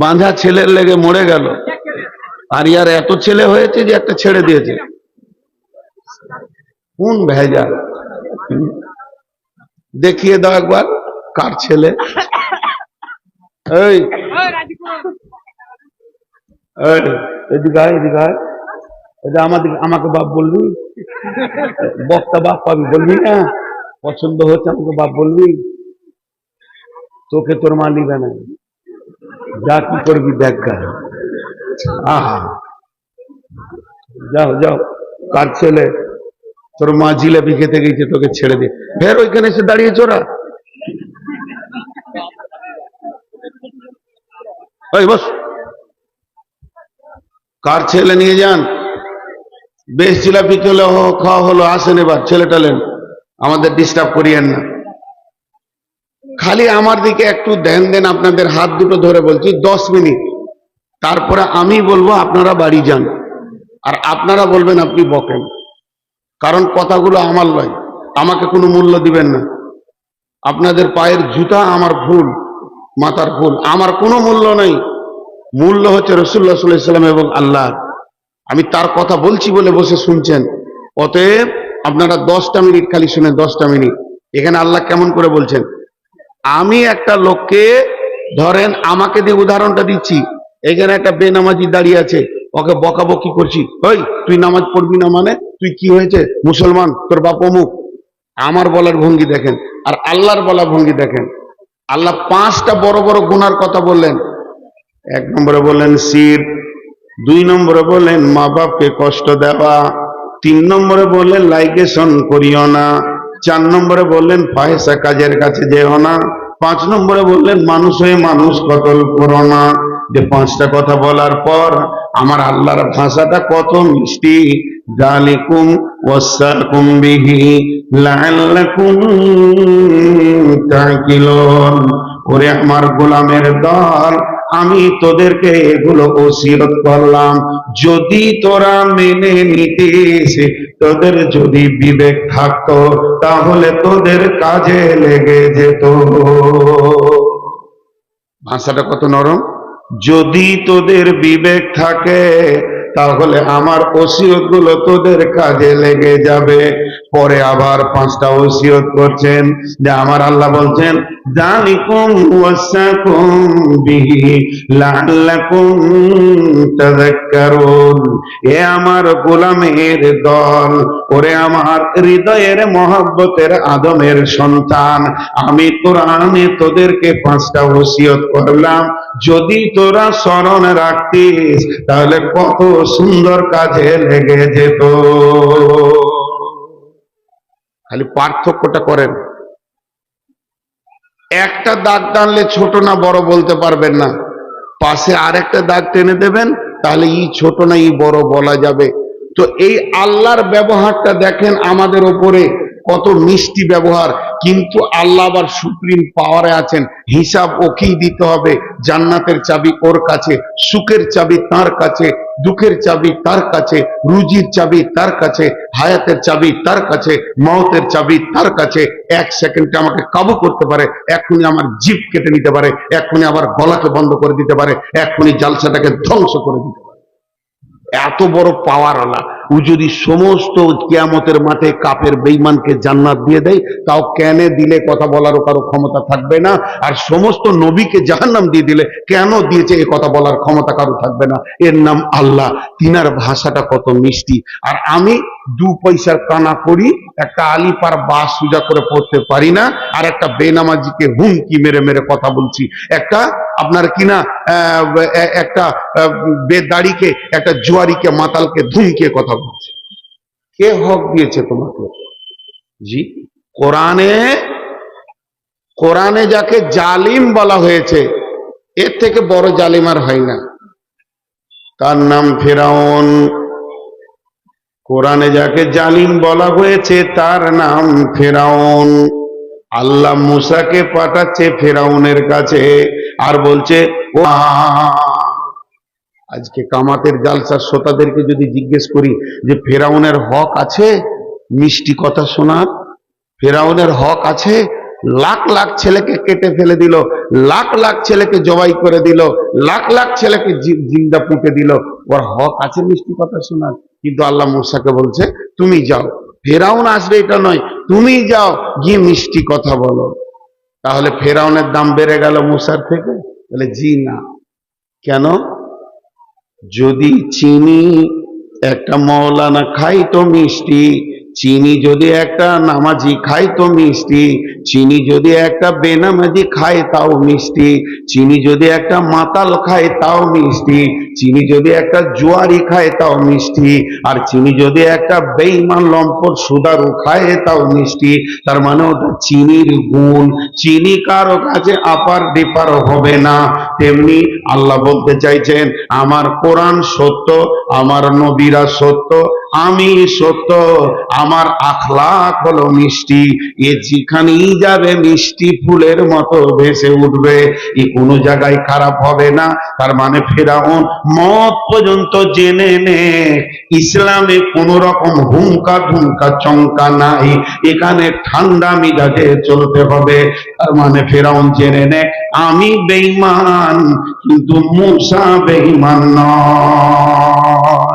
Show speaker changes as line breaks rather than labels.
বাঁধা ছেলের লেগে মরে গেল। আর ইয়ার এত ছেলে হয়েছে যে একটা ছেড়ে দিয়েছে। কোন ভেজা দেখিয়ে দাও একবার কার ছেলে। আমাকে বাপ বলবি? বক্তা বাপ পাবি বলবি না পছন্দ হচ্ছে আমাকে বাপ বলবি? তোকে তোর মা নিবে না। যা কি করবি দেখ। আহা। যাও যাও। কার ছেলে? তোর মা জিলাপি খেতে গেছে, তোকে ছেড়ে দে। ফের ওইখানে এসে দাঁড়িয়ে চোরা বস। কার ছেলে নিয়ে যান? বেশ জিলাপি খেলে খাওয়া হলো, আসেন এবার ছেলে আমাদের ডিস্টার্ব করিয়েন না। খালি আমার দিকে একটু দেন দেন, আপনাদের হাত দুটো ধরে বলছি, দশ মিনিট। তারপরে আমি বলব, আপনারা বাড়ি যান। আর আপনারা বলবেন, আপনি বকেন। কারণ কথাগুলো আমার নয় আমাকে কোনো মূল্য দিবেন না। আপনাদের পায়ের জুতা আমার ভুল, মাথার ভুল। আমার কোনো মূল্য নেই। মূল্য হচ্ছে রসুল্লাহ সাল্লাম এবং আল্লাহ। আমি তার কথা বলছি বলে বসে শুনছেন। অতএব আপনারা দশটা মিনিট খালি শুনে দশটা মিনিট। এখানে আল্লাহ কেমন করে বলছেন? আমি একটা লোককে, ধরেন আমাকে দিয়ে উদাহরণটা দিচ্ছি, এখানে একটা বেনামাজি দাঁড়িয়ে আছে, ওকে বকাবকি করছি ওই তুই নামাজ পড়বি না মানে? তুই কি হয়েছে? মুসলমান, তোর বাপ অমুক। আমার বলার ভঙ্গি দেখেন, আর আল্লাহর বলার ভঙ্গি দেখেন। আল্লাহ পাঁচটা বড় বড় গুনার কথা বললেন। এক নম্বরে বললেন শির, দুই নম্বরে বললেন মা বাপকে কষ্ট দেওয়া, তিন নম্বরে বললেন লাইগেশন করিও না। চার নম্বরে বললেন ফাহেসা কাজের কাছে যেও না। পাঁচ নম্বরে বললেন, মানুষ হয়ে মানুষ কতল করো না? যে পাঁচটা কথা বলার পর আমার আল্লাহর ভাষাটা কত মিষ্টি। জালিকুম ওয়াসাকুম বিহি লাআল্লাকুম তাকিলুন ওরে আমার গোলামের দল, আমি তোদেরকে এগুলো ওসিরত করলাম। যদি তোরা মেনে নিতিস তোদের যদি বিবেক থাকতো, তাহলে তোদের কাজে লেগে যেত। ভাষাটা কত নরম? যদি তোদের বিবেক থাকে, তাহলে আমার ওসিয়তগুলো তোদের কাজে লেগে যাবে। পরে আবার পাঁচটা ওসিয়ত করছেন যে আমার আল্লাহ বলছেন জানিকুম ওয়াসাকুম বিহি লাআল্লাকুম তাযাক্কারুন। এ আমার গোলামের দল, ওরে আমার হৃদয়ের মহব্বতের আদমের সন্তান। আমি কোরআনে তোদেরকে পাঁচটা ওসিয়ত করলাম। যদি তোরা স্মরণ রাখতিস তাহলে কত সুন্দর কাজে লেগে যেত। খালি পার্থক্যটা করেন। একটা দাগ টানলে ছোট না বড় বলতে পারবেন না। পাশে আরেকটা দাগ টেনে দেবেন, তাহলে ই ছোট না ই বড় বলা যাবে। তো এই আল্লাহর ব্যবহারটা দেখেন আমাদের ওপরে কত মিষ্টি ব্যবহার। কিন্তু আল্লাহ আবার সুপ্রিম পাওয়ারে আছেন। হিসাব ওকেই দিতে হবে। জান্নাতের চাবি ওর কাছে, সুখের চাবি তার কাছে, দুঃখের চাবি তার কাছে, রুজির চাবি তার কাছে, হায়াতের চাবি তার কাছে, মওতের চাবি তার কাছে। এক সেকেন্ডে আমাকে কাবু করতে পারে, এখনই আমার জিভ কেটে নিতে পারে, এখনই আমার গলাকে বন্ধ করে দিতে পারে, এখনই জালসাটাকে ধ্বংস করে দিতে পারে। এত বড় পাওয়ার আলা ও যদি সমস্ত কিয়ামতের মাঠে কাপের বেইমানকে জান্নাত দিয়ে দেয়, তাও কেনে দিলে কথা বলারও কারও ক্ষমতা থাকবে না? আর সমস্ত নবীকে জাহান্নাম দিয়ে দিলে কেন দিয়েছে এ কথা বলার ক্ষমতা কারও থাকবে না? এর নাম আল্লাহ। তিনার ভাষাটা কত মিষ্টি। আর আমি দু পয়সার কানা করি, একটা আলিপার বাস সুজা করে পড়তে পারি না, আর একটা বেনামাজিকে হুমকি মেরে মেরে কথা বলছি। একটা আপনার কিনা একটা বেদাড়িকে, একটা জুয়ারিকে, মাতালকে ধুমকে কথা বলছে কে হক দিয়েছে তোমাকে? জি। কোরআনে কোরআনে যাকে জালিম বলা হয়েছে, এর থেকে বড় জালিম আর হয় না। তার নাম ফেরাউন। কোরআনে যাকে জালিম বলা হয়েছে, তার নাম ফেরাউন। আল্লাহ মুসাকে পাঠাচ্ছে ফেরাউনের কাছে আর বলছে ও আজকে কামাতের জালসার শ্রোতাদেরকে যদি জিজ্ঞেস করি যে ফেরাউনের হক আছে? মিষ্টি কথা শোনার ফেরাউনের হক আছে? লাখ লাখ ছেলেকে কেটে ফেলে দিল, লাখ লাখ ছেলেকে জবাই করে দিল, লাখ লাখ ছেলেকে জিন্দা পুঁতে দিল। ওর হক আছে মিষ্টি কথা শোনার। কিন্তু আল্লাহ মুসাকে বলছে, তুমি যাও। ফেরাউন আসবে এটা নয়, তুমি যাও, গিয়ে মিষ্টি কথা বলো। তাহলে ফেরাউনের দাম বেড়ে গেল মুসার থেকে? বলে, জি না। কেন? যদি চিনি একটা মৌলানা খাই তো মিষ্টি, চিনি যদি একটা নামাজি খাই তো মিষ্টি, চিনি যদি একটা বেনামাজি খায় তাও মিষ্টি, চিনি যদি একটা মাতাল খায় তাও মিষ্টি চিনি যদি একটা জুয়ারি খায়, তাও মিষ্টি। আর চিনি যদি একটা বেইমান লম্পট সুদারু খায়, তাও মিষ্টি। তার মানে ওটা চিনির গুণ। চিনি কারও কাছে আপার ডিপার হবে না। তেমনি আল্লাহ বলতে চাইছেন, আমার কোরআন সত্য, আমার নবীরা সত্য, আমি সত্য, আমার আখলাক হলো মিষ্টি। এ যেখানেই যাবে মিষ্টি ফুলের মতো ভেসে উঠবে। এ কোনো জায়গায় খারাপ হবে না। তার মানে ফেরাউন মত পর্যন্ত জেনে নে। ইসলামে কোন রকম হুঙ্কা ধুমকা চমকা নাই। এখানে ঠান্ডা মিজাজে চলতে হবে। তার মানে ফেরাউন জেনে নে, আমি বেইমান কিন্তু মুসা বেইমান নয়।